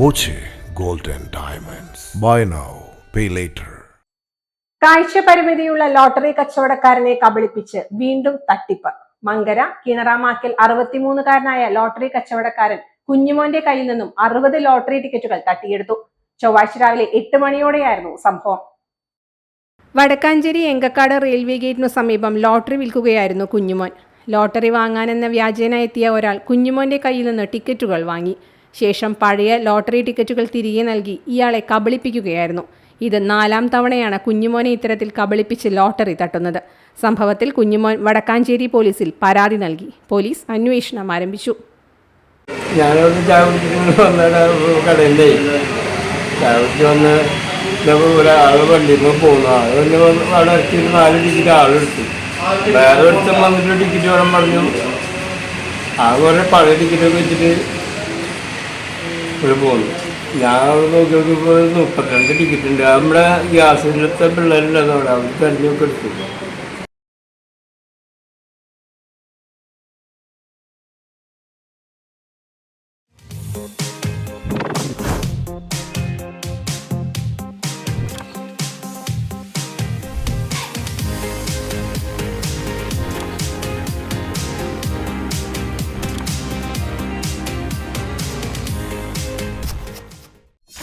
Boche and diamonds. Buy now pay later കാഴ്ച പരിമിതിയുള്ള lottery കച്ചവടക്കാരനെ കബളിപ്പിച്ച് വീണ്ടും തട്ടിപ്പ്. മങ്കര കിണറാമാക്കൽ അറുപത്തിമൂന്നുകാരനായ ലോട്ടറി കച്ചവടക്കാരൻ കുഞ്ഞുമോന്റെ കയ്യിൽ നിന്നും അറുപത് ലോട്ടറി ടിക്കറ്റുകൾ തട്ടിയെടുത്തു. ചൊവ്വാഴ്ച രാവിലെ എട്ട് മണിയോടെയായിരുന്നു സംഭവം. വടക്കാഞ്ചേരി എങ്കക്കാട് റെയിൽവേ ഗേറ്റിനു സമീപം ലോട്ടറി വിൽക്കുകയായിരുന്നു കുഞ്ഞുമോൻ. ലോട്ടറി വാങ്ങാനെന്ന വ്യാജേന എത്തിയ ഒരാൾ കുഞ്ഞുമോന്റെ കയ്യിൽ നിന്ന് ടിക്കറ്റുകൾ വാങ്ങി. ശേഷം പഴയ ലോട്ടറി ടിക്കറ്റുകൾ തിരികെ നൽകി ഇയാളെ കബളിപ്പിക്കുകയായിരുന്നു. ഇത് നാലാം തവണയാണ് കുഞ്ഞുമോനെ ഇത്തരത്തിൽ കബളിപ്പിച്ച് ലോട്ടറി തട്ടുന്നത്. സംഭവത്തിൽ കുഞ്ഞുമോൻ വടക്കാഞ്ചേരി പോലീസിൽ പരാതി നൽകി. പോലീസ് അന്വേഷണം ആരംഭിച്ചു. നാല് ആളെടുത്തു വേറെ ഒരുത്തം വന്നിട്ട് ടിക്കറ്റ് വേണം പറഞ്ഞു. ആ കുറേ പഴയ ടിക്കറ്റൊക്കെ വെച്ചിട്ട് പോകുന്നു. ഞാൻ നോക്കി ഒരു മുപ്പത്തിരണ്ട് ടിക്കറ്റ് ഉണ്ട്. നമ്മുടെ ഗ്യാസിലത്തെ പിള്ളേരുണ്ടായിരുന്നു അവിടെ. അവർ തെരഞ്ഞൊക്കെ എടുത്തു.